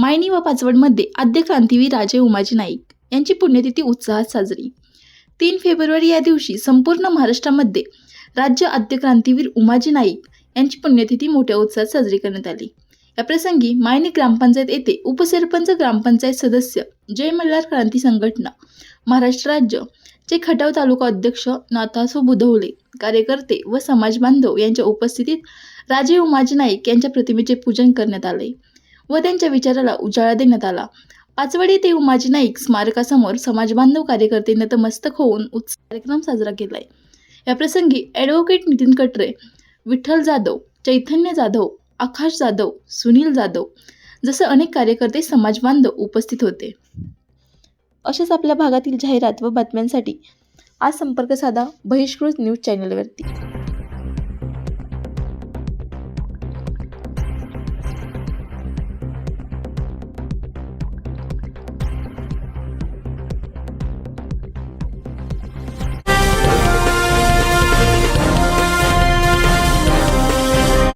मायणी व पाचवडमध्ये आद्य क्रांतीवीर राजे उमाजी नाईक यांची पुण्यतिथी उत्साहात साजरी. तीन फेब्रुवारी या दिवशी संपूर्ण महाराष्ट्रामध्ये राज्य आद्य क्रांतीवीर उमाजी नाईक यांची पुण्यतिथी मोठ्या उत्साहात साजरी करण्यात आली. या प्रसंगी मायनी ग्रामपंचायत येथे उपसरपंच ग्रामपंचायत सदस्य जय मल्हार क्रांती संघटना महाराष्ट्र राज्य चे खटाव तालुका अध्यक्ष नाथासो बुधवले कार्यकर्ते व समाज बांधव यांच्या उपस्थितीत राजे उमाजी नाईक यांच्या प्रतिमेचे पूजन करण्यात आले. व त्यांच्या विचाराला उजाळा देण्यात आला. पाचवडी ते उमाजी नाईक स्मारकासमोर समाजबांधव कार्यकर्ते नतमस्तक होऊन उत्सव कार्यक्रम साजरा केलाय. या प्रसंगी ॲडव्होकेट नितीन कटरे विठ्ठल जाधव चैतन्य जाधव आकाश जाधव सुनील जाधव जसं अनेक कार्यकर्ते समाजबांधव उपस्थित होते. अशाच आपल्या भागातील जाहिरात व बातम्यांसाठी आज संपर्क साधा बहिष्कृत न्यूज चॅनलवरती.